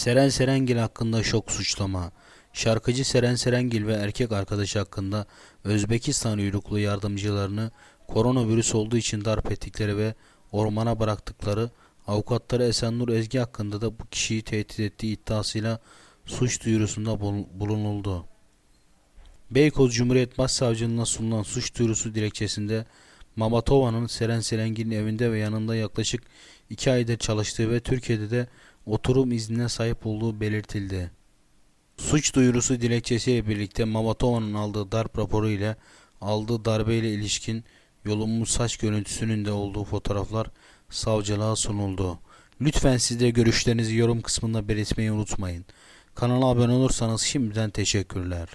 Seren Serengil hakkında şok suçlama. Şarkıcı Seren Serengil ve erkek arkadaşı hakkında Özbekistan uyruklu yardımcılarını koronavirüs olduğu için darp ettikleri ve ormana bıraktıkları avukatları Esenur Ezgi hakkında da bu kişiyi tehdit ettiği iddiasıyla suç duyurusunda bul- bulunuldu. Beykoz Cumhuriyet Başsavcılığına sunulan suç duyurusu dilekçesinde Mamatova'nın Seren Serengil'in evinde ve yanında yaklaşık 2 aydır çalıştığı ve Türkiye'de de oturum iznine sahip olduğu belirtildi. Suç duyurusu dilekçesiyle birlikte Mamatova'nın aldığı darp raporu ile aldığı darbeyle ilişkin yolunmuş saç görüntüsünün de olduğu fotoğraflar savcılığa sunuldu. Lütfen siz de görüşlerinizi yorum kısmında belirtmeyi unutmayın. Kanala abone olursanız şimdiden teşekkürler.